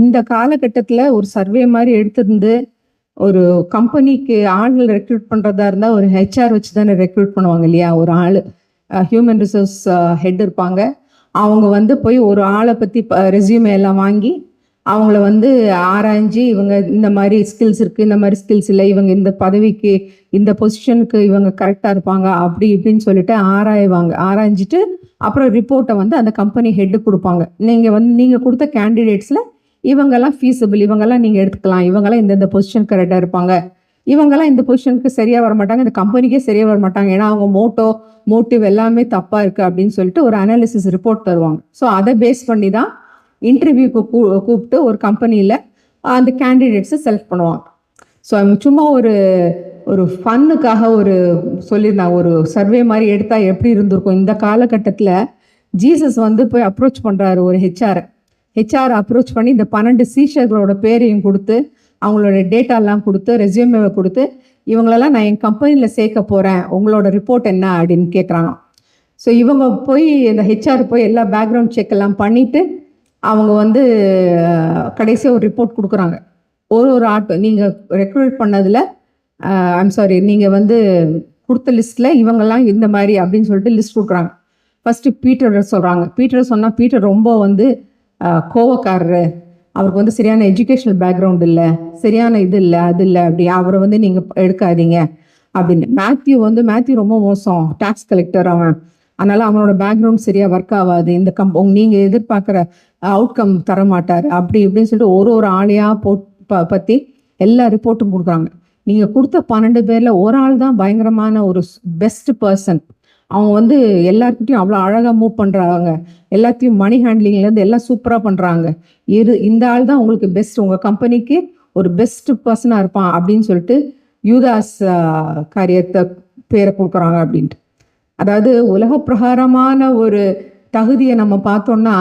இந்த காலகட்டத்தில் ஒரு சர்வே மாதிரி எடுத்திருந்து ஒரு கம்பெனிக்கு ஆள்கள் ரெக்ரூட் பண்ணுறதா இருந்தால் ஒரு ஹெச்ஆர் வச்சு தானே ரெக்ரூட் பண்ணுவாங்க இல்லையா? ஒரு ஆள். ஹியூமன் ரிசோர்ஸ் ஹெட் இருப்பாங்க. அவங்க வந்து போய் ஒரு ஆளை பற்றி ரெசியூமே எல்லாம் வாங்கி அவங்கள வந்து ஆராய்ஞ்சு இவங்க இந்த மாதிரி ஸ்கில்ஸ் இருக்கு இந்த மாதிரி ஸ்கில்ஸ் இல்லை இவங்க இந்த பதவிக்கு இந்த பொசிஷனுக்கு இவங்க கரெக்டாக இருப்பாங்க அப்படி இப்படின்னு சொல்லிட்டு ஆராய்வாங்க. ஆராய்ஞ்சிட்டு அப்புறம் ரிப்போர்ட்டை வந்து அந்த கம்பெனி ஹெட்டு கொடுப்பாங்க. நீங்கள் வந்து நீங்கள் கொடுத்த கேண்டிடேட்ஸில் இவங்கெல்லாம் ஃபீஸபிள் இவங்கெல்லாம் நீங்கள் எடுத்துக்கலாம். இவங்கெல்லாம் இந்தந்த பொசிஷன் கரெக்டாக இருப்பாங்க. இவங்கெல்லாம் இந்த பொசிஷனுக்கு சரியாக வர மாட்டாங்க இந்த கம்பெனிக்கே சரியாக வர மாட்டாங்க. ஏன்னா அவங்க மோட்டோ மோட்டிவ் எல்லாமே தப்பாக இருக்குது அப்படின்னு சொல்லிட்டு ஒரு அனாலிசிஸ் ரிப்போர்ட் தருவாங்க. ஸோ அதை பேஸ் பண்ணி தான் இன்டர்வியூக்கு கூ கூப்பிட்டு ஒரு கம்பெனியில் அந்த கேண்டிடேட்ஸை செலக்ட் பண்ணுவாங்க. ஸோ அவங்க சும்மா ஒரு ஒரு ஃபன்னுக்காக ஒரு சொல்லியிருந்தாங்க. ஒரு சர்வே மாதிரி எடுத்தால் எப்படி இருந்திருக்கும்? இந்த காலகட்டத்தில் ஜீசஸ் வந்து போய் அப்ரோச் பண்ணுறாரு ஒரு ஹெச்ஆரை ஹெச்ஆர் அப்ரோச் பண்ணி இந்த பன்னெண்டு சீஷர்களோட பேரையும் கொடுத்து அவங்களோட டேட்டாலாம் கொடுத்து ரெசியூமேவை கொடுத்து இவங்களெல்லாம் நான் என் கம்பெனியில் சேர்க்க போகிறேன் உங்களோட ரிப்போர்ட் என்ன அப்படின்னு கேட்குறாங்க ஸோ இவங்க போய் இந்த ஹெச்ஆர் போய் எல்லா பேக்ரவுண்ட் செக் எல்லாம் பண்ணிவிட்டு அவங்க வந்து கடைசியாக ஒரு ரிப்போர்ட் கொடுக்குறாங்க. ஒரு ஒரு ஆட்டோ நீங்கள் ரெக்ரூட் பண்ணதில் ஐம் சாரி நீங்கள் வந்து கொடுத்த லிஸ்ட்டில் இவங்கெல்லாம் இந்த மாதிரி அப்படின்னு சொல்லிட்டு லிஸ்ட் கொடுக்குறாங்க. ஃபஸ்ட்டு பீட்டர் சொல்கிறாங்க பீட்டர் சொன்னால் பீட்டர் ரொம்ப வந்து கோவக்காரரு. அவருக்கு வந்து சரியான எஜுகேஷனல் பேக்ரவுண்ட் இல்லை. சரியான இது இல்லை அது இல்லை அப்படி அவரை வந்து நீங்கள் எடுக்காதீங்க அப்படின்னு. மேத்யூ வந்து மேத்யூ ரொம்ப மோசம். டேக்ஸ் கலெக்டர் அவன். அதனால அவனோட பேக்ரவுண்ட் சரியாக ஒர்க் ஆகாது. இந்த கம் நீங்கள் எதிர்பார்க்குற அவுட்கம் தர மாட்டார் அப்படி இப்படின்னு சொல்லிட்டு ஒரு ஒரு ஆளையாக போட் ப- பற்றி எல்லா ரிப்போர்ட்டும் கொடுக்குறாங்க. நீங்கள் கொடுத்த பன்னெண்டு பேரில் ஒரு ஆள் தான் பயங்கரமான ஒரு பெஸ்ட் பர்சன் அவங்க வந்து எல்லாருக்கிட்டையும் அவ்வளோ அழகாக மூவ் பண்ணுறாங்க எல்லாத்தையும் மணி ஹேண்ட்லிங்லேருந்து எல்லாம் சூப்பராக பண்ணுறாங்க இரு இந்த ஆள் தான் உங்களுக்கு பெஸ்ட் உங்கள் கம்பெனிக்கு ஒரு பெஸ்ட் பர்சனாக இருப்பான் அப்படின்னு சொல்லிட்டு யூதாஸ் காரியத்தை பேரை கொடுக்குறாங்க அப்படின்ட்டு. அதாவது உலக பிரகாரமான ஒரு தகுதியை நம்ம பார்த்தோம்னா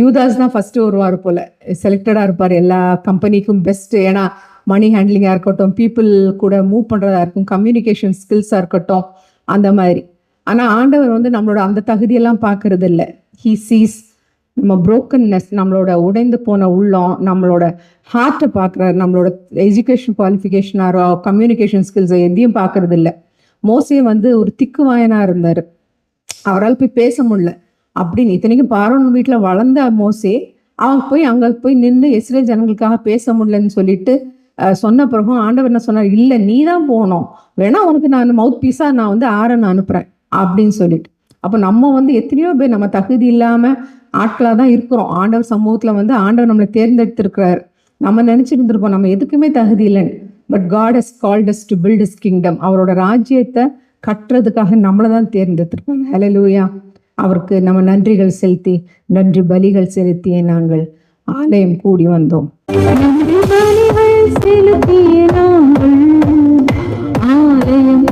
யூதாஸ் தான் ஃபஸ்ட்டு வருவார் போல். செலக்டடாக இருப்பார். எல்லா கம்பெனிக்கும் பெஸ்ட்டு ஏன்னா மணி ஹேண்ட்லிங்காக இருக்கட்டும் பீப்புள் கூட மூவ் பண்ணுறதா இருக்கும் கம்யூனிகேஷன் ஸ்கில்ஸாக இருக்கட்டும் அந்த மாதிரி. ஆனால் ஆண்டவர் வந்து நம்மளோட அந்த தகுதியெல்லாம் பார்க்கறது இல்லை ஹீ சீஸ் நம்ம புரோக்கன்னஸ் நம்மளோட உடைந்து போன உள்ளம் நம்மளோட ஹார்ட்டை பார்க்குறாரு நம்மளோட எஜுகேஷன் குவாலிஃபிகேஷனாரோ கம்யூனிகேஷன் ஸ்கில்ஸோ எதையும் பார்க்கறது இல்லை மோசே வந்து ஒரு திக்கு வாயனாக இருந்தார். அவரால் போய் பேச முடியல. அப்படின்னு இத்தனைக்கும் பாரவன் வீட்டில் வளர்ந்த மோசே அவன் போய் அங்கே போய் நின்று இஸ்ரேல் ஜனங்களுக்காக பேச முடியலன்னு சொல்லிட்டு சொன்ன பிறகும் ஆண்டவர் என்ன சொன்னார் இல்லை நீ தான் போகணும். வேணா உனக்கு நான் மவுத் பீஸாக நான் வந்து ஆரன் அனுப்புகிறேன் அப்படின்னு சொல்லிட்டு. அப்போ நம்ம வந்து எத்தனையோ பேர் நம்ம தகுதி இல்லாமல் ஆட்களாக தான் இருக்கிறோம். ஆண்டவர் சமூகத்தில் வந்து ஆண்டவர் நம்மளை தேர்ந்தெடுத்திருக்கிறார். நம்ம நினைச்சிட்டு இருந்திருப்போம் நம்ம எதுக்குமே தகுதி இல்லைன்னு. But God has called us to build his kingdom அவரோட ராஜ்யத்தை கட்டுறதுக்காக நம்மளை தான் தேர்ந்தெடுத்திருக்காங்க. லூயா அவருக்கு நம்ம நன்றிகள் செலுத்தி நன்றி பலிகள் செலுத்திய நாங்கள் ஆலயம் கூடி வந்தோம். நன்றி பலிகள் செலுத்திய நாங்கள் ஆலயம்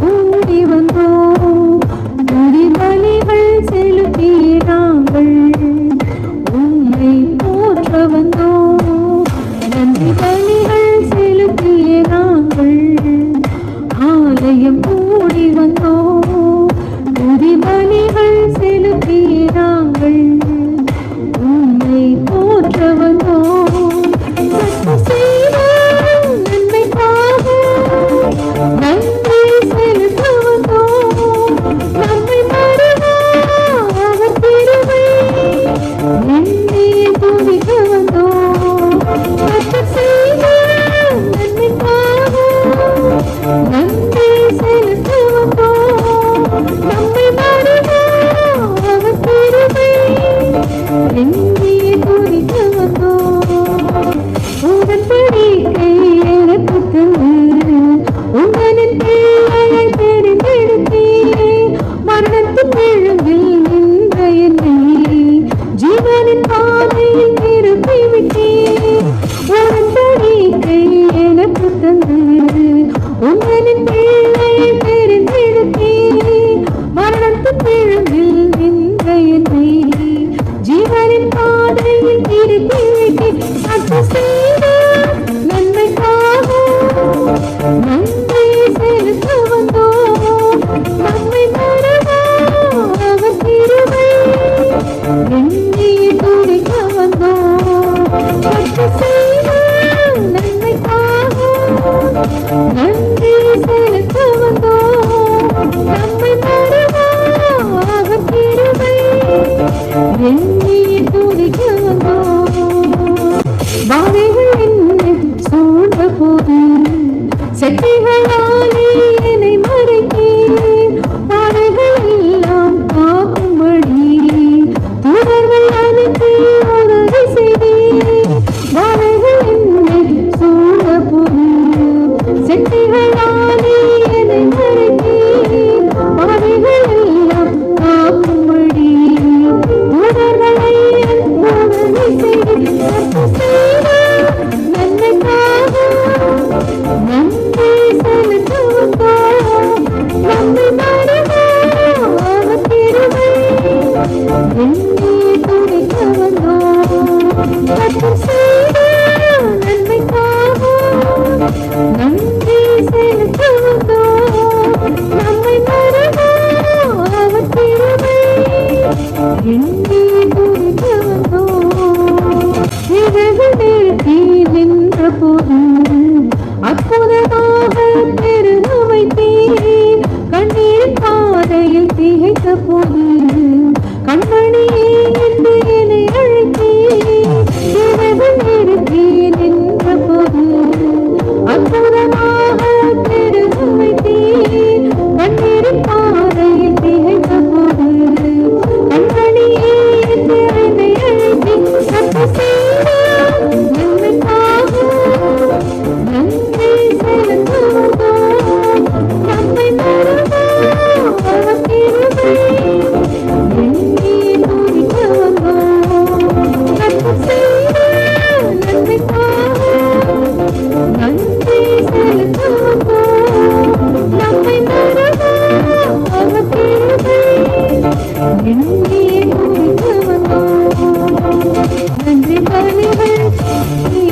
देखी देखी você. oh you.